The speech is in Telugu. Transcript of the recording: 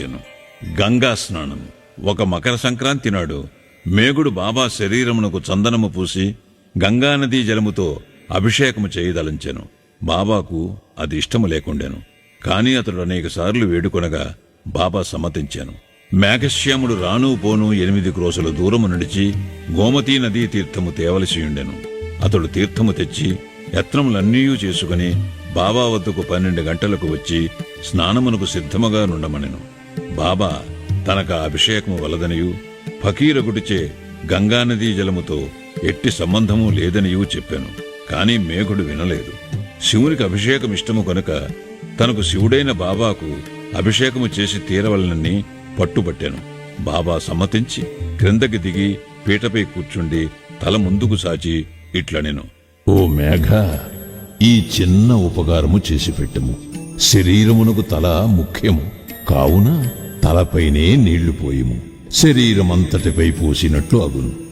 చెను గంగా స్నానం. ఒక మకర సంక్రాంతి నాడు మేగుడు బాబా శరీరమునకు చందనము పూసి గంగానదీ జలముతో అభిషేకము చేయదలంచెను. బాబాకు అది ఇష్టము లేకుండెను. కాని అతడు అనేక సార్లు వేడుకొనగా బాబా సమ్మతించాను. మేఘశ్యాముడు రాను పోను ఎనిమిది క్రోసుల దూరము నడిచి గోమతీ నదీ తీర్థము తేవలసి ఉండెను. అతడు తీర్థము తెచ్చి యత్నములన్నీ చేసుకుని బాబా వద్దకు పన్నెండు గంటలకు వచ్చి స్నానమునకు సిద్ధముగా నుండమనెను. బాబా తనక అభిషేకము వలదనియు. ఫకీరగుడిచే గంగానదీ జలముతో ఎట్టి సంబంధము లేదనియూ చెప్పాను. కాని మేఘుడు వినలేదు. శివునికి అభిషేకం ఇష్టము కనుక తనకు శివుడైన బాబాకు అభిషేకము చేసి తీరవలనని పట్టుబట్టాను. బాబా సమ్మతించి క్రిందకి దిగి పీటపై కూర్చుండి తల ముందుకు సాచి ఇట్లనెను. ఓ మేఘ ఈ చిన్న ఉపకారము చేసి పెట్టము శరీరమునకు తల ముఖ్యము. కావున తలపైనే నీళ్ళు పోయము. శరీరమంతటిపై పోసినట్లు అగును.